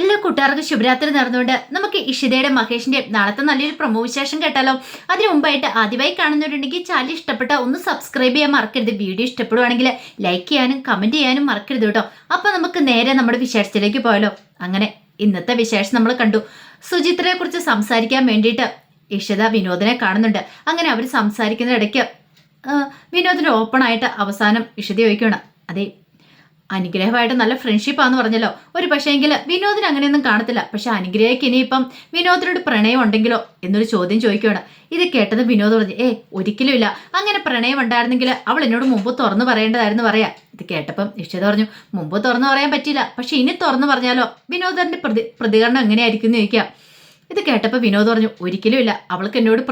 എല്ലാ കൂട്ടുകാർക്കും ശുഭരാത്രി നടന്നുകൊണ്ട് നമുക്ക് ഇഷിതയുടെ മഹേഷിന്റെ നാളത്തെ നല്ലൊരു പ്രൊമോ വിശേഷം കേട്ടാലോ. അതിനു മുമ്പായിട്ട് ആദ്യമായി കാണുന്നവരുണ്ടെങ്കിൽ ചാനൽ ഇഷ്ടപ്പെട്ട ഒന്ന് സബ്സ്ക്രൈബ് ചെയ്യാൻ മറക്കരുത്. വീഡിയോ ഇഷ്ടപ്പെടുവാണെങ്കിൽ ലൈക്ക് ചെയ്യാനും കമന്റ് ചെയ്യാനും മറക്കരുത് കേട്ടോ. അപ്പൊ നമുക്ക് നേരെ നമ്മുടെ വിശേഷത്തിലേക്ക് പോയാലോ. അങ്ങനെ ഇന്നത്തെ വിശേഷം നമ്മൾ കണ്ടു. സുചിത്രയെ കുറിച്ച് സംസാരിക്കാൻ വേണ്ടിയിട്ട് ഇഷിത വിനോദിനെ കാണുന്നുണ്ട്. അങ്ങനെ അവർ സംസാരിക്കുന്ന ഇടയ്ക്ക് വിനോദിന് ഓപ്പൺ ആയിട്ട് അവസാനം ഇഷിത ചോദിക്കുകയാണ്. അതെ അനുഗ്രഹമായിട്ട് നല്ല ഫ്രണ്ട്ഷിപ്പാന്ന് പറഞ്ഞല്ലോ. ഒരു പക്ഷേങ്കിൽ വിനോദിന് അങ്ങനെയൊന്നും കാണത്തില്ല. പക്ഷെ അനുഗ്രഹയ്ക്ക് ഇനിയിപ്പം വിനോദിനോട് പ്രണയം ഉണ്ടെങ്കിലോ എന്നൊരു ചോദ്യം ചോദിക്കുകയാണ് ഇത് കേട്ടത് വിനോദ് പറഞ്ഞു ഏ ഒരിക്കലും ഇല്ല. അങ്ങനെ പ്രണയം ഉണ്ടായിരുന്നെങ്കിൽ അവൾ എന്നോട് മുമ്പ് തുറന്നു പറയേണ്ടതായിരുന്നു പറയാ. ഇത് കേട്ടപ്പം നിശ്ചയത പറഞ്ഞു മുമ്പ് തുറന്നു പറയാൻ പറ്റില്ല പക്ഷെ ഇനി തുറന്നു പറഞ്ഞാലോ? വിനോദന്റെ പ്രതി പ്രതികരണം എങ്ങനെയായിരിക്കും എന്ന് ചോദിക്കാം. ഇത് കേട്ടപ്പോൾ വിനോദ് പറഞ്ഞു ഒരിക്കലും ഇല്ല. അവൾക്ക് എന്നോട്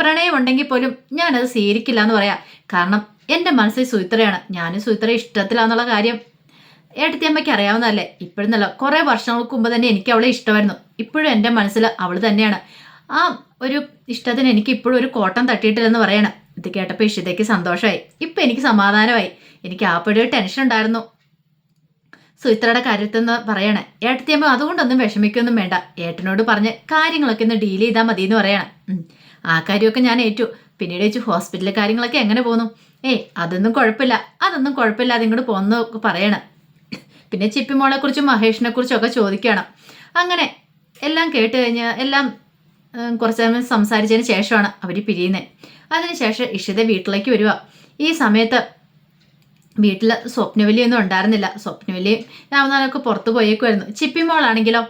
പ്രണയം ഉണ്ടെങ്കിൽ പോലും ഞാനത് സ്വീകരിക്കില്ല എന്ന് പറയാം. കാരണം എന്റെ മനസ്സിൽ സുയിത്രയാണ് ഞാനും സുയിത്ര ഇഷ്ടത്തിലാന്നുള്ള കാര്യം ഏട്ടത്തിയമ്മയ്ക്ക് അറിയാവുന്നതല്ലേ? ഇപ്പോഴെന്നല്ല കുറേ വർഷങ്ങൾക്ക് മുമ്പ് തന്നെ എനിക്ക് അവളെ ഇഷ്ടമായിരുന്നു. ഇപ്പോഴും എന്റെ മനസ്സിൽ അവൾ തന്നെയാണ്. ആ ഒരു ഇഷ്ടത്തിന് എനിക്ക് ഇപ്പോഴും ഒരു കോട്ടം തട്ടിയിട്ടില്ലെന്ന് പറയണം. ഇത് കേട്ടപ്പോൾ ഇഷിതയ്ക്ക് സന്തോഷമായി. ഇപ്പം എനിക്ക് സമാധാനമായി. എനിക്ക് ആപ്പഴൊരു ടെൻഷൻ ഉണ്ടായിരുന്നു. സുചിത്രയുടെ നിന്ന് പറയണേ ഏട്ടത്തിയമ്മ അതുകൊണ്ടൊന്നും വിഷമിക്കൊന്നും വേണ്ട. ഏട്ടനോട് പറഞ്ഞ് കാര്യങ്ങളൊക്കെ ഒന്ന് ഡീൽ ചെയ്താൽ മതി എന്ന് പറയണം ആ കാര്യമൊക്കെ ഞാൻ ഏറ്റു. പിന്നീട് വെച്ച് ഹോസ്പിറ്റലിലെ കാര്യങ്ങളൊക്കെ എങ്ങനെ പോന്നു? ഏയ് അതൊന്നും കുഴപ്പമില്ല. അതൊന്നും കുഴപ്പമില്ല. അതിങ്ങോട്ട് പോന്നു പറയണം. പിന്നെ ചിപ്പിമോളെ കുറിച്ചും മഹേഷിനെ കുറിച്ചും ഒക്കെ ചോദിക്കണം. അങ്ങനെ എല്ലാം കേട്ട് കഴിഞ്ഞ് എല്ലാം കുറച്ച് സമയം സംസാരിച്ചതിന് ശേഷമാണ് അവർ പിരിയുന്നത് അതിനുശേഷം ഇഷിത വീട്ടിലേക്ക് വരിക ഈ സമയത്ത് വീട്ടിൽ സ്വപ്നവലിയൊന്നും ഉണ്ടായിരുന്നില്ല. സ്വപ്നവലി രാമനാഥനൊക്കെ പുറത്തു പോയേക്കുമായിരുന്നു ചിപ്പിമോളാണെങ്കിലോ?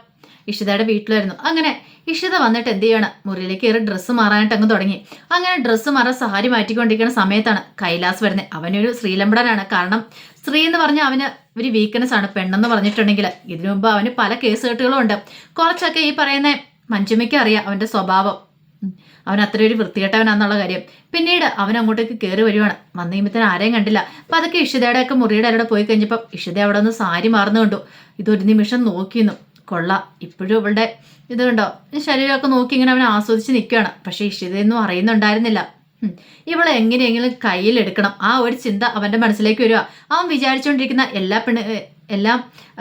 ഇഷിതയുടെ വീട്ടിലായിരുന്നു. അങ്ങനെ ഇഷിത വന്നിട്ട് എന്ത് ചെയ്യണം? മുറിയിലേക്ക് കയറി ഡ്രസ്സ് മാറാനായിട്ട് അങ്ങ് തുടങ്ങി. അങ്ങനെ ഡ്രസ്സ് മാറാൻ സഹാരി മാറ്റിക്കൊണ്ടിരിക്കുന്ന സമയത്താണ് കൈലാസ് വരുന്നത് അവനൊരു ശ്രീലമ്പടനാണ്. കാരണം സ്ത്രീ എന്ന് പറഞ്ഞാൽ അവന് ഒരു വീക്ക്നെസ് ആണ്. പെണ്ണെന്ന് പറഞ്ഞിട്ടുണ്ടെങ്കിൽ ഇതിനു മുമ്പ് അവന് പല കേസ് കെട്ടുകളും ഉണ്ട്. കുറച്ചൊക്കെ ഈ പറയുന്ന മഞ്ജുമയ്ക്ക് അറിയാം അവന്റെ സ്വഭാവം. അവൻ അത്ര ഒരു വൃത്തികെട്ടവനാന്നുള്ള കാര്യം. പിന്നീട് അവൻ അങ്ങോട്ടേക്ക് കയറി വരുവാണ്. വന്ന കഴിയുമ്പോഴത്തേന് ആരെയും കണ്ടില്ല. അപ്പൊ അതൊക്കെ ഇഷിതയുടെ ഒക്കെ മുറിയുടെ അവിടെ പോയി കഴിഞ്ഞപ്പോൾ ഇഷിത അവിടെ ഒന്ന് സാരി മാറുന്നു കണ്ടു. ഇതൊരു നിമിഷം നോക്കിയിരുന്നു. കൊള്ള. ഇപ്പോഴും ഇവളുടെ ഇത് കണ്ടോ? ശരീരമൊക്കെ നോക്കി ഇങ്ങനെ അവൻ ആസ്വദിച്ച് നിൽക്കുകയാണ്. പക്ഷേ ഇഷിതയൊന്നും അറിയുന്നുണ്ടായിരുന്നില്ല. ഇവളെ എങ്ങനെയെങ്കിലും കയ്യിലെടുക്കണം. ആ ഒരു ചിന്ത അവന്റെ മനസ്സിലേക്ക് വരിക. അവൻ വിചാരിച്ചുകൊണ്ടിരിക്കുന്ന എല്ലാ പെണ്ണ് ഏ, എല്ലാ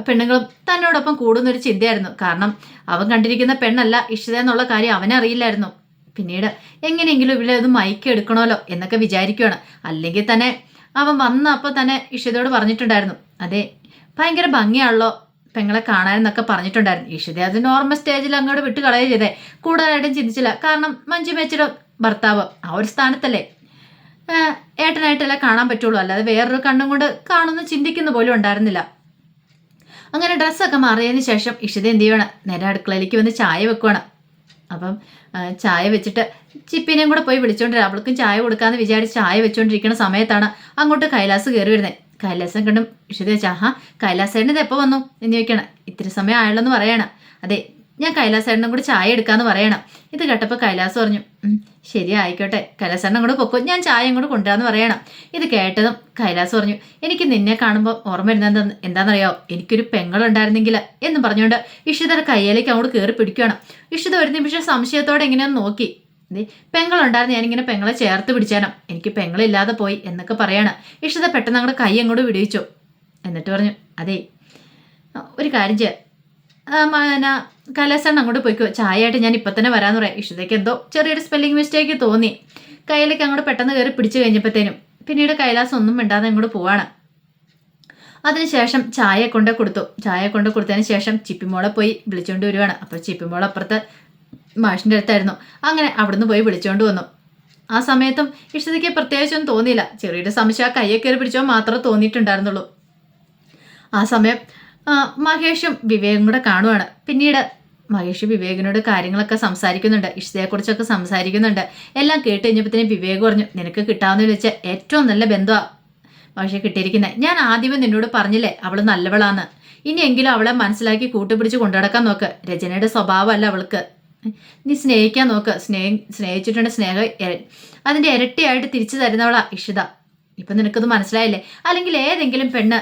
പെണ്ണുങ്ങളും തന്നോടൊപ്പം കൂടുന്നൊരു ചിന്തയായിരുന്നു. കാരണം അവൻ കണ്ടിരിക്കുന്ന പെണ്ണല്ല ഇഷിത എന്നുള്ള കാര്യം അവനറിയില്ലായിരുന്നു പിന്നീട് എങ്ങനെയെങ്കിലും ഇവിടെ ഇത് മയക്കെടുക്കണമല്ലോ എന്നൊക്കെ വിചാരിക്കുകയാണ് അല്ലെങ്കിൽ തന്നെ അവൻ വന്ന അപ്പോൾ തന്നെ ഇഷിതയോട് പറഞ്ഞിട്ടുണ്ടായിരുന്നു. അതെ ഭയങ്കര ഭംഗിയാണല്ലോ പെങ്ങളെ കാണാനെന്നൊക്കെ പറഞ്ഞിട്ടുണ്ടായിരുന്നു. ഇഷിത അത് നോർമൽ സ്റ്റേജിൽ അങ്ങോട്ട് വിട്ട് കളയുക ചെയ്തേ. കൂടുതലായിട്ടും ചിന്തിച്ചില്ല. കാരണം മഞ്ജു മേച്ചിയുടെ ഭർത്താവ് ആ ഒരു സ്ഥാനത്തല്ലേ? ഏട്ടനായിട്ടല്ലേ കാണാൻ പറ്റുള്ളൂ. അല്ലാതെ വേറൊരു കണ്ണും കൊണ്ട് കാണുന്നു ചിന്തിക്കുന്ന പോലും ഉണ്ടായിരുന്നില്ല. അങ്ങനെ ഡ്രസ്സൊക്കെ മാറിയതിന് ശേഷം ഇഷിത എന്ത് ചെയ്യണം? നേരെ അടുക്കളയിലേക്ക് വന്ന് ചായ വെക്കുവാണ്. അപ്പം ചായ വെച്ചിട്ട് ചിപ്പിനെയും കൂടെ പോയി വിളിച്ചോണ്ടിരാ. അവൾക്കും ചായ കൊടുക്കാന്ന് വിചാരിച്ച് ചായ വെച്ചോണ്ടിരിക്കുന്ന സമയത്താണ് അങ്ങോട്ട് കൈലാസ് കയറി വരുന്നത് കൈലാസം കണ്ടും ഇഷിത ചാഹ കൈലാസേട്ടൻ ഇത് എപ്പോൾ വന്നു? എന്ന് ചോദിക്കണം. ഇത്തിരി സമയം ആയല്ലോ പറയണം. അതെ ഞാൻ കൈലാസേട്ടനും കൂടി ചായ എടുക്കാന്ന് പറയണം. ഇത് കേട്ടപ്പോൾ കൈലാസ് പറഞ്ഞു ശരി ആയിക്കോട്ടെ. കൈലാസേട്ടനും കൂടെ പൊക്കോ. ഞാൻ ചായ കൂടെ കൊണ്ടുവരാന്ന് പറയണം. ഇത് കേട്ടതും കൈലാസ് പറഞ്ഞു എനിക്ക് നിന്നെ കാണുമ്പോൾ ഓർമ്മ വരുന്നത് എന്താണെന്നറിയോ എനിക്കൊരു പെങ്ങളുണ്ടായിരുന്നെങ്കിൽ എന്ന് പറഞ്ഞുകൊണ്ട് ഇഷിതയുടെ കയ്യിലേക്ക് അങ്ങോട്ട് കയറി പിടിക്കുകയാണ് ഇഷിത ഒരു നിമിഷം സംശയത്തോടെ ഇങ്ങനെ നോക്കി. പെങ്ങളുണ്ടായിരുന്നു. ഞാനിങ്ങനെ പെങ്ങളെ ചേർത്ത് പിടിച്ചാനും. എനിക്ക് പെങ്ങളില്ലാതെ പോയി എന്നൊക്കെ പറയാണ്. ഇഷിത പെട്ടെന്ന് അങ്ങോട്ട് കൈ അങ്ങോട്ട് വിടുവിച്ചു എന്നിട്ട് പറഞ്ഞു അതെ ഒരു കാര്യം ചെയ്യാം. കലാസണ്ണ അങ്ങോട്ട് പോയിക്കോ. ചായയായിട്ട് ഞാൻ ഇപ്പം തന്നെ വരാമെന്ന് പറയാം. ഇഷ്ടത്തേക്ക് എന്തോ ചെറിയൊരു സ്പെല്ലിംഗ് മിസ്റ്റേക്ക് തോന്നി. കയ്യിലേക്ക് അങ്ങോട്ട് പെട്ടെന്ന് കയറി പിടിച്ചു കഴിഞ്ഞപ്പോഴത്തേനും പിന്നീട് കൈലാസം ഒന്നും മിണ്ടാതെ അങ്ങോട്ട് പോവാണ്. അതിനുശേഷം ചായ കൊണ്ട് കൊടുത്തു. ചായ കൊണ്ട് കൊടുത്തതിന് ശേഷം ചിപ്പിമോളെ പോയി വിളിച്ചുകൊണ്ട് വരുവാണ്. അപ്പോൾ ചിപ്പിമോൾ അപ്പുറത്ത് മാഷിന്റെ അടുത്തായിരുന്നു. അങ്ങനെ അവിടുന്ന് പോയി വിളിച്ചുകൊണ്ട് വന്നു. ആ സമയത്തും ഇഷ്ടതയ്ക്ക് പ്രത്യേകിച്ചൊന്നും തോന്നിയില്ല. ചെറിയൊരു സംശയം ആ കയ്യെ കയറി പിടിച്ചോ മാത്രമേ തോന്നിയിട്ടുണ്ടായിരുന്നുള്ളൂ. ആ സമയം മഹേഷും വിവേകും കൂടെ കാണുവാണ്. പിന്നീട് മഹേഷ് വിവേകിനോട് കാര്യങ്ങളൊക്കെ സംസാരിക്കുന്നുണ്ട്. ഇഷ്ടത്തെക്കുറിച്ചൊക്കെ സംസാരിക്കുന്നുണ്ട്. എല്ലാം കേട്ട് കഴിഞ്ഞപ്പോഴത്തേനും വിവേക് പറഞ്ഞു നിനക്ക് കിട്ടാവുന്നതെന്ന് വെച്ചാൽ ഏറ്റവും നല്ല ബന്ധമാണ് മഹേഷ് കിട്ടിയിരിക്കുന്നത് ഞാൻ ആദ്യമേ നിന്നോട് പറഞ്ഞില്ലേ അവൾ നല്ലവളാന്ന്. ഇനിയെങ്കിലും അവളെ മനസ്സിലാക്കി കൂട്ടുപിടിച്ച് കൊണ്ടുനടക്കാൻ നോക്ക്. രചനയുടെ സ്വഭാവമല്ല അവൾക്ക്. നീ സ്നേഹിക്കാൻ നോക്ക്. സ്നേഹ സ്നേഹിച്ചിട്ടുണ്ട് സ്നേഹം അതിന്റെ ഇരട്ടിയായിട്ട് തിരിച്ചു തരുന്നവളാ ഇഷിത. ഇപ്പം നിനക്കത് മനസ്സിലായില്ലേ? അല്ലെങ്കിൽ ഏതെങ്കിലും പെണ്ണ്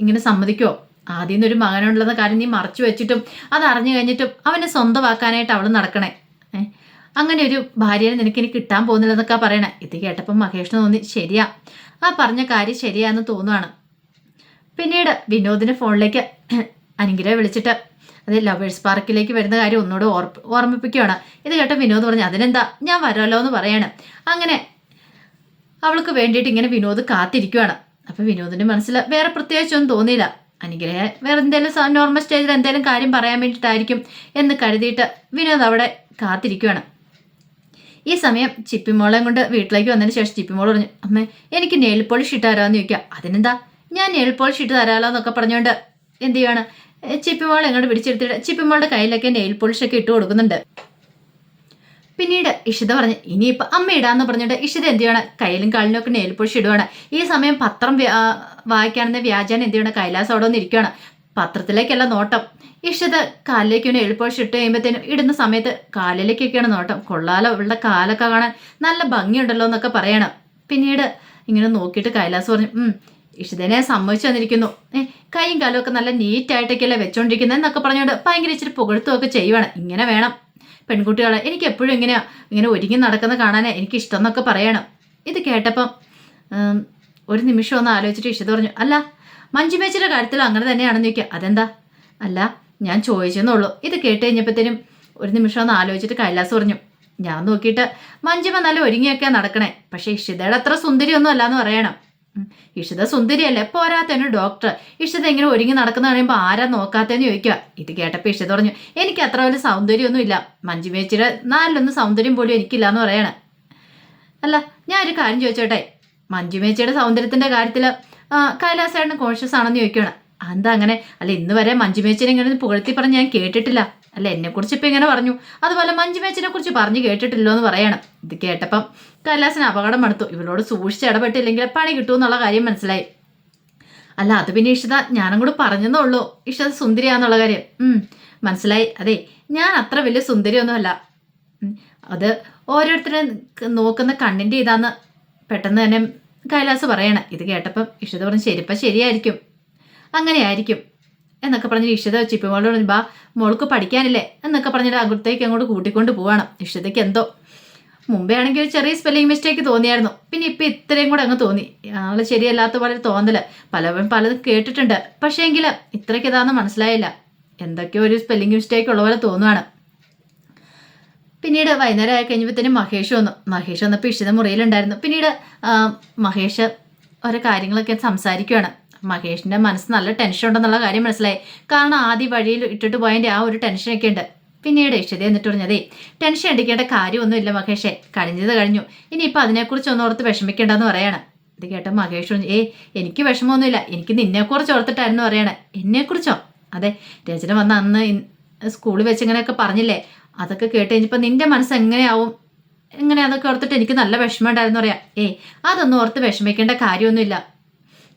ഇങ്ങനെ സമ്മതിക്കോ ആദ്യം ഒരു മകനുണ്ടെന്ന കാര്യം നീ മറച്ചു വെച്ചിട്ടും അത് അറിഞ്ഞു കഴിഞ്ഞിട്ടും അവനെ സ്വന്തമാക്കാനായിട്ട് അവൾ നടക്കണേ. അങ്ങനെ ഒരു ഭാര്യനെ നിനക്ക് ഇനി കിട്ടാൻ പോകുന്നില്ലെന്നൊക്കെ പറയണേ. ഇത് കേട്ടപ്പം മഹേഷിന് തോന്നി ശരിയാ. ആ പറഞ്ഞ കാര്യം ശരിയാന്ന് തോന്നുവാണ്. പിന്നീട് വിനോദിന്റെ ഫോണിലേക്ക് അനുഗ്രഹ വിളിച്ചിട്ട് അത് ലവേഴ്സ് പാർക്കിലേക്ക് വരുന്ന കാര്യം ഒന്നുകൂടെ ഓർപ്പ് ഓർമ്മിപ്പിക്കുകയാണ് ഇത് കേട്ട വിനോദ് പറഞ്ഞു അതിനെന്താ? ഞാൻ വരാമല്ലോ എന്ന് പറയാണ്. അങ്ങനെ അവൾക്ക് വേണ്ടിയിട്ട് ഇങ്ങനെ വിനോദ് കാത്തിരിക്കുകയാണ് അപ്പോൾ വിനോദിന്റെ മനസ്സിൽ വേറെ പ്രത്യേകിച്ചൊന്നും തോന്നിയില്ല. അനുഗ്രഹ വേറെ എന്തെങ്കിലും നോർമൽ സ്റ്റേജിൽ എന്തെങ്കിലും കാര്യം പറയാൻ വേണ്ടിയിട്ടായിരിക്കും എന്ന് കരുതിയിട്ട് വിനോദ് അവിടെ കാത്തിരിക്കുകയാണ് ഈ സമയം ചിപ്പിമോളെ കൊണ്ട് വീട്ടിലേക്ക് വന്നതിന് ശേഷം ചിപ്പിമോൾ പറഞ്ഞു അമ്മേ എനിക്ക് നെയിൽ പോളിഷ് ഇട്ട് തരാമെന്ന് ചോദിക്കുക അതിനെന്താ? ഞാൻ നെയിൽ പോളിഷ് ഇട്ട് തരാമല്ലോ എന്നൊക്കെ പറഞ്ഞുകൊണ്ട് എന്ത് ചെയ്യാണ് ചിപ്പിമോളെ എങ്ങോട്ട് പിടിച്ചെടുത്തിട്ട് ചിപ്പിമോളുടെ കയ്യിലൊക്കെ നെയിൽ പോളിഷ് ഒക്കെ ഇട്ട് കൊടുക്കുന്നുണ്ട്. പിന്നീട് ഇഷിത പറഞ്ഞ് ഇനിയിപ്പോൾ അമ്മ ഇടാന്ന് പറഞ്ഞിട്ട് ഇഷിത എന്ത് ചെയ്യണം? കയ്യിലും കാലിലും ഒക്കെ നെയിൽ ഇടുവാണ്. ഈ സമയം പത്രം വായിക്കാണെന്ന് വ്യാജാൻ എന്ത് ചെയ്യണം? കൈലാസം അവിടെ വന്നിരിക്കുകയാണ് പത്രത്തിലേക്കല്ല നോട്ടം. ഇഷിത കാലിലേക്ക് ഒന്ന് എഴുപ്പൊഴിച്ച് ഇട്ട് കഴിയുമ്പോഴത്തേനും ഇടുന്ന സമയത്ത് കാലിലേക്കൊക്കെയാണ് നോട്ടം. കൊള്ളാലോ ഇവളുടെ കാലൊക്കെ കാണാൻ നല്ല ഭംഗിയുണ്ടല്ലോ എന്നൊക്കെ പറയണം. പിന്നീട് ഇങ്ങനെ നോക്കിയിട്ട് കൈലാസ് പറഞ്ഞു ഇഷിതനെ സമ്മതിച്ചു വന്നിരിക്കുന്നു ഏ കൈയും കാലും ഒക്കെ നല്ല നീറ്റായിട്ടൊക്കെയല്ലേ വെച്ചോണ്ടിരിക്കുന്നത് എന്നൊക്കെ പറഞ്ഞുകൊണ്ട് ഭയങ്കര ഇച്ചിരി പുകഴ്ത്തുമൊക്കെ ചെയ്യുവാണ്. ഇങ്ങനെ വേണം പെൺകുട്ടികളെ എനിക്ക് എപ്പോഴും ഇങ്ങനെയാ ഇങ്ങനെ ഒരുങ്ങി നടക്കുന്ന കാണാനേ എനിക്ക് ഇഷ്ടം എന്നൊക്കെ പറയണം. ഇത് കേട്ടപ്പം ഒരു നിമിഷം ഒന്ന് ആലോചിച്ചിട്ട് ഇഷ്ടം പറഞ്ഞു അല്ല മഞ്ജുമേച്ചിയുടെ കാര്യത്തിൽ അങ്ങനെ തന്നെയാണെന്ന് ചോദിക്കുക അതെന്താ? അല്ല ഞാൻ ചോദിച്ചെന്നുള്ളൂ ഇത് കേട്ട് കഴിഞ്ഞപ്പോഴത്തേനും ഒരു നിമിഷം ഒന്ന് ആലോചിച്ചിട്ട് കൈലാസ് പറഞ്ഞു ഞാൻ നോക്കിയിട്ട് മഞ്ജുമ നല്ല ഒരുങ്ങിയൊക്കെ നടക്കണേ. പക്ഷേ ഇഷിതയുടെ അത്ര സുന്ദരിയൊന്നും അല്ല എന്ന് പറയണം. ഇഷിത സുന്ദരിയല്ലേ? പോരാത്തന്നെ ഡോക്ടർ ഇഷിത ഇങ്ങനെ ഒരുങ്ങി നടക്കുന്ന പറയുമ്പോൾ ആരാ നോക്കാത്തതെന്ന് ചോദിക്കുക ഇത് കേട്ടപ്പോൾ ഇഷിത പറഞ്ഞു എനിക്ക് അത്ര വലിയ സൗന്ദര്യമൊന്നും ഇല്ല. മഞ്ജുമേച്ചിയുടെ നാലിലൊന്നും സൗന്ദര്യം പോലും എനിക്കില്ല എന്ന് പറയണേ. അല്ല ഞാൻ ഒരു കാര്യം ചോദിച്ചോട്ടെ? മഞ്ജുമേച്ചിയുടെ സൗന്ദര്യത്തിന്റെ കാര്യത്തിൽ കൈലാസേട്ടന് കോൺഷ്യസ് ആണെന്ന് ചോദിക്കണം എന്താ അങ്ങനെ? അല്ല ഇന്ന് വരെ മഞ്ജുമേച്ചിനെ ഇങ്ങനെ പുകഴ്ത്തി പറഞ്ഞ് ഞാൻ കേട്ടിട്ടില്ല. അല്ല? എന്നെക്കുറിച്ച് ഇപ്പം ഇങ്ങനെ പറഞ്ഞു. അതുപോലെ മഞ്ജുമേച്ചിനെ കുറിച്ച് പറഞ്ഞു കേട്ടിട്ടില്ലോ എന്ന് പറയണം. ഇത് കേട്ടപ്പം കൈലാസിന് അപകടം എടുത്തു ഇവളോട് സൂക്ഷിച്ച് ഇടപെട്ടില്ലെങ്കിൽ പണി കിട്ടുമെന്നുള്ള കാര്യം മനസ്സിലായി. അല്ല അത് പിന്നെ ഇഷിത ഞാനും കൂടെ പറഞ്ഞതേ ഉള്ളൂ. ഇഷിത സുന്ദരിയാന്നുള്ള കാര്യം. മനസ്സിലായി. അതെ ഞാൻ അത്ര വലിയ സുന്ദരിയൊന്നുമല്ല. അത് ഓരോരുത്തരെ നോക്കുന്ന കണ്ണിന്റെ ഇതാന്ന് പെട്ടെന്ന് തന്നെ കൈലാസ് പറയണം. ഇത് കേട്ടപ്പം ഇഷിത പറഞ്ഞു ശരിപ്പം ശരിയായിരിക്കും. അങ്ങനെയായിരിക്കും. എന്നൊക്കെ പറഞ്ഞ് ഇഷിത ചിപ്പിമോളോട് പറഞ്ഞു ബാ മോൾക്ക് പഠിക്കാനില്ലേ? എന്നൊക്കെ പറഞ്ഞിട്ട് അങ്ങോട്ടേക്ക് അങ്ങോട്ട് കൂട്ടിക്കൊണ്ട് പോവാണ്. ഇഷിതയ്ക്ക് എന്തോ മുമ്പേ ആണെങ്കിൽ ഒരു ചെറിയ സ്പെല്ലിംഗ് മിസ്റ്റേക്ക് തോന്നിയായിരുന്നു. പിന്നെ ഇപ്പം ഇത്രയും കൂടെ അങ്ങ് തോന്നി. ആൾ ശരിയല്ലാത്ത പോലെ തോന്നൽ. പലവരും പലതും കേട്ടിട്ടുണ്ട്. പക്ഷേ എങ്കിൽ ഇത്രയ്ക്ക് ഇതാന്ന് മനസ്സിലായില്ല. എന്തൊക്കെയോ ഒരു സ്പെല്ലിംഗ് മിസ്റ്റേക്ക് ഉള്ള പോലെ തോന്നുവാണ്. പിന്നീട് വൈകുന്നേരം ആയി കഴിഞ്ഞപ്പോഴത്തേനും മഹേഷ് വന്നു. മഹേഷ് വന്നപ്പോൾ ഇഷിത മുറിയിലുണ്ടായിരുന്നു. പിന്നീട് മഹേഷ് ഓരോ കാര്യങ്ങളൊക്കെ സംസാരിക്കുകയാണ് മഹേഷിന്റെ മനസ്സ് നല്ല ടെൻഷൻ ഉണ്ടെന്നുള്ള കാര്യം മനസ്സിലായി. കാരണം ആദ്യ വഴിയിൽ ഇട്ടിട്ട് പോയതിന്റെ ആ ഒരു ടെൻഷനൊക്കെ ഉണ്ട്. പിന്നീട് ഇഷ്ടത എന്നിട്ട് പറഞ്ഞതേ ടെൻഷൻ അടിക്കേണ്ട കാര്യമൊന്നുമില്ല മഹേഷേ. കഴിഞ്ഞത് കഴിഞ്ഞു. ഇനിയിപ്പോൾ അതിനെക്കുറിച്ച് ഒന്ന് ഓർത്ത് വിഷമിക്കേണ്ടെന്ന് പറയാണ്. ഇത് കേട്ട മഹേഷ് പറഞ്ഞു ഏ എനിക്ക് വിഷമമൊന്നുമില്ല. എനിക്ക് നിന്നെക്കുറിച്ച് ഓർത്തിട്ടായിരുന്നു പറയണേ. എന്നെക്കുറിച്ചോ? അതെ. രചന വന്ന അന്ന് സ്കൂളിൽ വെച്ച് ഇങ്ങനെയൊക്കെ പറഞ്ഞില്ലേ? അതൊക്കെ കേട്ട് കഴിഞ്ഞപ്പോൾ നിന്റെ മനസ്സ് എങ്ങനെയാവും? എങ്ങനെ അതൊക്കെ ഓർത്തിട്ട് എനിക്ക് നല്ല വിഷമം ഉണ്ടായിരുന്നു പറയാം. ഏ അതൊന്നും ഓർത്ത് വിഷമിക്കേണ്ട കാര്യമൊന്നുമില്ല.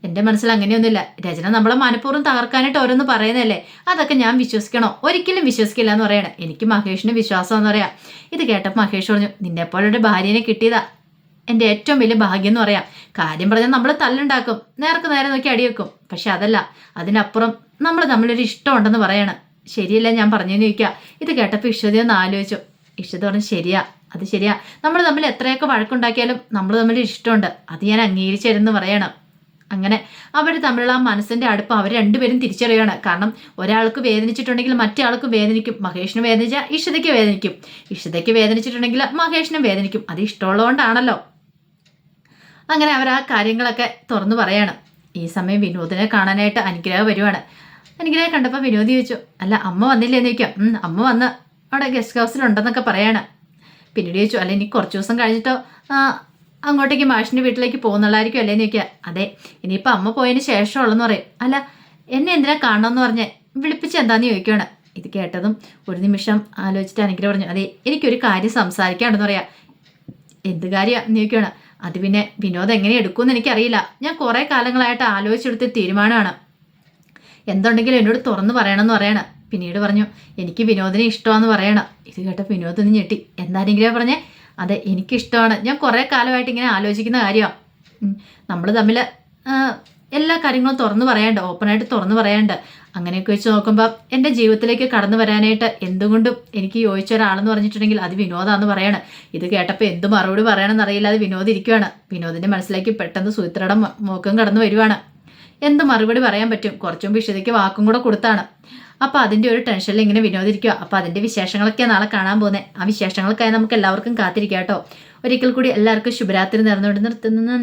എന്റെ മനസ്സിൽ അങ്ങനെയൊന്നുമില്ല. രചന നമ്മളെ മനഃപൂർവം തകർക്കാനായിട്ട് ഓരോന്ന് പറയുന്നതല്ലേ? അതൊക്കെ ഞാൻ വിശ്വസിക്കണോ? ഒരിക്കലും വിശ്വസിക്കില്ല എന്ന് പറയണേ. എനിക്ക് മഹേഷിന് വിശ്വാസം എന്ന് പറയാം. ഇത് കേട്ടപ്പോൾ മഹേഷ് പറഞ്ഞു നിന്നെപ്പോലൊരു ഭാര്യനെ കിട്ടിയതാ. എന്റെ ഏറ്റവും വലിയ ഭാഗ്യം എന്ന് പറയാം. കാര്യം പറഞ്ഞാൽ നമ്മൾ തല്ലുണ്ടാക്കും. നേർക്ക് നേരെ നോക്കി അടിവെക്കും പക്ഷെ അതല്ല അതിനപ്പുറം നമ്മൾ തമ്മിലൊരു ഇഷ്ടമുണ്ടെന്ന് പറയണം. ശരിയല്ല ഞാൻ പറഞ്ഞെന്ന് ചോദിക്കുക ഇത് കേട്ടപ്പോൾ ഇഷ്ടതി ഒന്ന് ആലോചിച്ചു. ഇഷ്ടത പറഞ്ഞു ശരിയാ അത് ശരിയാ. നമ്മൾ തമ്മിൽ എത്രയൊക്കെ വഴക്കുണ്ടാക്കിയാലും നമ്മൾ തമ്മിൽ ഇഷ്ടമുണ്ട്. അത് ഞാൻ അംഗീകരിച്ചു തരുന്നു പറയണം. അങ്ങനെ അവർ തമ്മിലുള്ള ആ മനസ്സിന്റെ അടുപ്പം അവർ രണ്ടുപേരും തിരിച്ചറിയാണ്. കാരണം ഒരാൾക്ക് വേദനിച്ചിട്ടുണ്ടെങ്കിൽ മറ്റേ വേദനിക്കും. മഹേഷിന് വേദനിച്ചാൽ ഇഷിതയ്ക്ക് വേദനിക്കും. ഇഷിതയ്ക്ക് വേദനിച്ചിട്ടുണ്ടെങ്കിൽ മഹേഷിനും വേദനിക്കും. അത് ഇഷ്ടമുള്ളതുകൊണ്ടാണല്ലോ. അങ്ങനെ അവർ ആ കാര്യങ്ങളൊക്കെ തുറന്നു പറയാണ്. ഈ സമയം വിനോദിനെ കാണാനായിട്ട് അനുഗ്രഹം വരുവാണ്. അനുഗ്രഹം കണ്ടപ്പോൾ വിനോദി ചോദിച്ചു അല്ല അമ്മ വന്നില്ലേന്ന് ചോദിക്കാം. അമ്മ വന്ന് അവിടെ ഗസ്റ്റ് ഹൗസിലുണ്ടെന്നൊക്കെ പറയാണ്. പിന്നീട് ചോദിച്ചു അല്ല ഇനി കുറച്ച് ദിവസം കഴിഞ്ഞിട്ടോ? അങ്ങോട്ടേക്ക് മാഷിന്റെ വീട്ടിലേക്ക് പോകുന്നുള്ളായിരിക്കും അല്ലേന്ന് ചോദിക്കുക അതെ ഇനിയിപ്പോൾ അമ്മ പോയതിന് ശേഷം ശേഷമുള്ളെന്ന് പറയും. അല്ല എന്നെ എന്തിനാ കാണണമെന്ന് പറഞ്ഞ് വിളിപ്പിച്ച് എന്താന്ന് ചോദിക്കുകയാണ് ഇത് കേട്ടതും ഒരു നിമിഷം ആലോചിച്ചിട്ട് അനുഗ്രഹം പറഞ്ഞു അതെ എനിക്കൊരു കാര്യം സംസാരിക്കാണ്ടെന്ന് പറയാം. എന്ത് കാര്യമാണ് ചോദിക്കുകയാണ് അത് പിന്നെ വിനോദം എങ്ങനെ എടുക്കുമെന്ന് എനിക്കറിയില്ല. ഞാൻ കുറേ കാലങ്ങളായിട്ട് ആലോചിച്ചെടുത്ത തീരുമാനമാണ്. എന്തുണ്ടെങ്കിലും എന്നോട് തുറന്നു പറയണമെന്ന് പറയണം. പിന്നീട് പറഞ്ഞു എനിക്ക് വിനോദിനെ ഇഷ്ടമാണെന്ന് പറയണം. ഇത് കേട്ട വിനോദ് ഞെട്ടി. എന്താണെങ്കിലും പറഞ്ഞേ? അതെ എനിക്കിഷ്ടമാണ്. ഞാൻ കുറേ കാലമായിട്ട് ഇങ്ങനെ ആലോചിക്കുന്ന കാര്യമാണ് നമ്മൾ തമ്മിൽ എല്ലാ കാര്യങ്ങളും തുറന്നു പറയാണ്ട് ഓപ്പണായിട്ട് തുറന്നു പറയാണ്ട്. അങ്ങനെയൊക്കെ വെച്ച് നോക്കുമ്പോൾ എന്റെ ജീവിതത്തിലേക്ക് കടന്നു വരാനായിട്ട് എന്തുകൊണ്ടും എനിക്ക് യോജിച്ച ഒരാളെന്ന് പറഞ്ഞിട്ടുണ്ടെങ്കിൽ അത് വിനോദാന്ന് പറയാണ്. ഇത് കേട്ടപ്പോൾ എന്ത് മറുപടി പറയണമെന്ന് അറിയില്ല അത് വിനോദ് ഇരിക്കുകയാണ് വിനോദിന്റെ മനസ്സിലേക്ക് പെട്ടെന്ന് സുഹിത്രയുടെ മോക്കം കടന്നു വരുവാണ്. എന്ത് മറുപടി പറയാൻ പറ്റും? കുറച്ചും വിഷതയ്ക്ക് വാക്കും കൂടെ കൊടുത്താണ്. അപ്പോൾ അതിന്റെ ഒരു ടെൻഷനിൽ ഇങ്ങനെ വിനോദിരിക്കുക അപ്പോൾ അതിന്റെ വിശേഷങ്ങളൊക്കെ നാളെ കാണാൻ പോകുന്നത് ആ വിശേഷങ്ങൾക്കായി നമുക്ക് എല്ലാവർക്കും കാത്തിരിക്കാം കേട്ടോ. ഒരിക്കൽ കൂടി എല്ലാവർക്കും ശുഭരാത്രി നേർന്നുകൊണ്ട് നിർത്തുന്നു.